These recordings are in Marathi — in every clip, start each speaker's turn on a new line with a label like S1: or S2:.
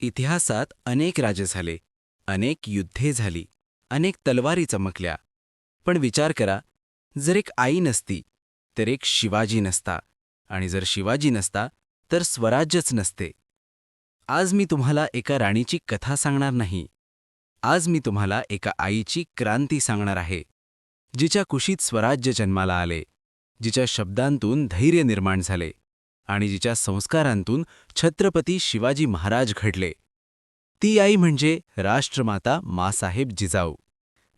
S1: इतिहासात अनेक राजे झाले अनेक युद्धे झाली अनेक तलवारी चमकल्या. पण विचार करा जर एक आई नसती तर एक शिवाजी नसता. आणि जर शिवाजी नसता तर स्वराज्यच नसते. आज मी तुम्हाला एका राणीची कथा सांगणार नाही. आज मी तुम्हाला एका आईची क्रांती सांगणार आहे. जिच्या कुशीत स्वराज्य जन्माला आले जिच्या शब्दांतून धैर्य निर्माण झाले. आणि जिच्या संस्कारांतून छत्रपती शिवाजी महाराज घडले. ती आई म्हणजे राष्ट्रमाता मासाहेब जिजाऊ.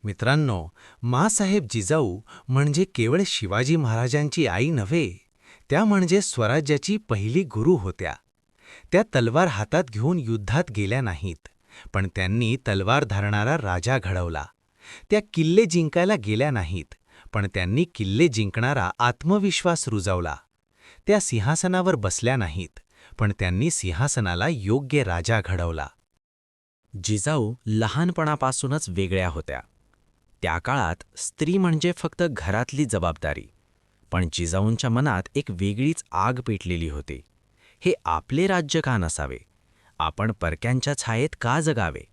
S2: मित्रांनो मासाहेब जिजाऊ म्हणजे केवळ शिवाजी महाराजांची आई नव्हे त्या म्हणजे स्वराज्याची पहिली गुरु होत्या. त्या तलवार हातात घेऊन युद्धात गेल्या नाहीत पण त्यांनी तलवार धरणारा राजा घडवला. त्या किल्ले जिंकायला गेल्या नाहीत पण त्यांनी किल्ले जिंकणारा आत्मविश्वास रुजवला. त्या सिंहासनावर बसल्या नाहीत पण त्यांनी सिंहासनाला योग्य राजा घडवला.
S3: जिजाऊ लहानपणापासूनच वेगळ्या होत्या. त्या काळात स्त्री म्हणजे फक्त घरातली जबाबदारी पण जिजाऊंच्या मनात एक वेगळीच आग पेटलेली होती. हे आपले राज्य का नसावे? आपण परक्यांच्या छायेत का जगावे?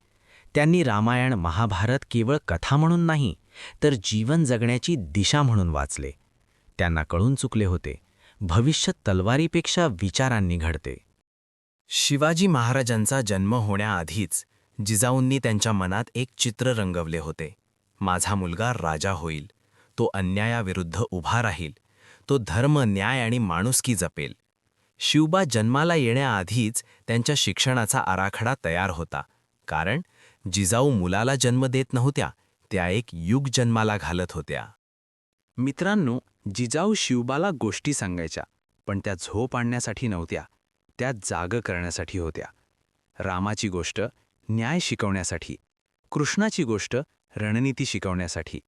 S3: त्यांनी रामायण महाभारत केवळ कथा म्हणून नाही तर जीवन जगण्याची दिशा म्हणून वाचले. त्यांना कळून चुकले होते भविष्य तलवारीपेक्षा विचारांनी घडते. शिवाजी महाराजांचा जन्म होण्याआधीच जिजाऊंनी त्यांच्या मनात एक चित्र रंगवले होते. माझा मुलगा राजा होईल. तो अन्यायाविरुद्ध उभा राहील. तो धर्म न्याय आणि माणुसकी जपेल. शिवबा जन्माला येण्याआधीच त्यांच्या शिक्षणाचा आराखडा तयार होता. कारण जिजाऊ मुलाला जन्म देत नव्हत्या त्या एक युग जन्माला घालत होत्या.
S1: मित्रांनो जिजाऊ शिवबाला गोष्टी सांगायच्या पण त्या झोप आणण्यासाठी नव्हत्या. त्या जाग करण्यासाठी होत्या. रामाची गोष्ट न्याय शिकवण्यासाठी कृष्णाची गोष्ट रणनीती शिकवण्यासाठी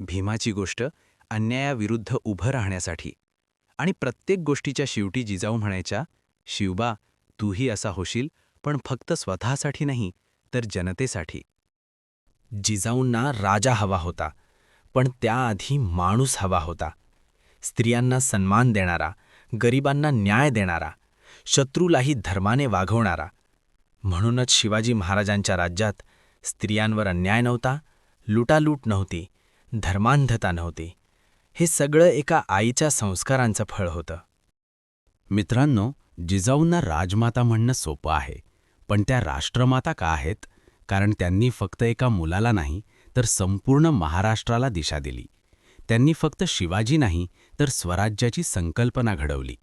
S1: भीमाची गोष्ट अन्यायाविरुद्ध उभं राहण्यासाठी आणि प्रत्येक गोष्टीच्या शेवटी जिजाऊ म्हणायच्या शिवबा तूही असा होशील पण फक्त स्वतःसाठी नाही तर जनतेसाठी.
S3: जिजाऊंना राजा हवा होता पण त्याआधी माणूस हवा होता. स्त्रियांना सन्मान देणारा गरिबांना न्याय देणारा शत्रूलाही धर्माने वागवणारा. म्हणूनच शिवाजी महाराजांच्या राज्यात स्त्रियांवर अन्याय नव्हता लुटालूट नव्हती धर्मांधता नव्हती. हे सगळं एका आईच्या संस्कारांचं फळ होतं.
S1: मित्रांनो जिजाऊंना राजमाता म्हणणं सोपं आहे पण त्या राष्ट्रमाता का आहेत? कारण त्यांनी फक्त एका मुलाला नाही तर संपूर्ण महाराष्ट्राला दिशा दिली. त्यांनी फक्त शिवाजी नाही तर स्वराज्याची संकल्पना घडवली.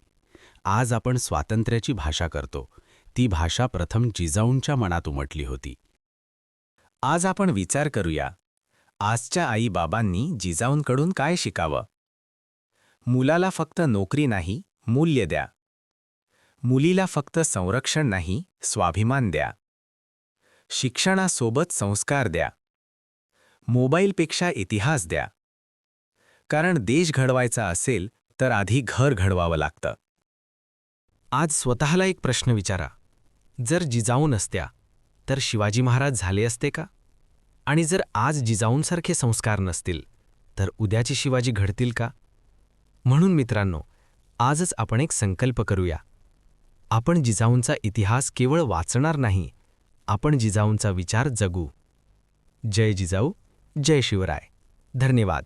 S1: आज आपण स्वातंत्र्याची भाषा करतो. ती भाषा प्रथम जिजाऊंच्या मनात उमटली होती.
S3: आज आपण विचार करूया आजच्या आईबाबांनी जिजाऊंकडून काय शिकावं? मुलाला फक्त नोकरी नाही मूल्य द्या. मुलीला फक्त संरक्षण नाही स्वाभिमान द्या. शिक्षणासोबत संस्कार द्या. मोबाईलपेक्षा इतिहास द्या. कारण देश घडवायचा असेल तर आधी घर घडवावं लागतं. आज स्वतःला एक प्रश्न विचारा. जर जिजाऊ नसत्या तर शिवाजी महाराज झाले असते का? आणि जर आज जिजाऊंसारखे संस्कार नसतील तर उद्याचे शिवाजी घडतील का? म्हणून मित्रांनो आजच आपण एक संकल्प करूया. आपण जिजाऊंचा इतिहास केवळ वाचणार नाही आपण जिजाऊंचा विचार जगू. जय जिजाऊ जय शिवराय. धन्यवाद.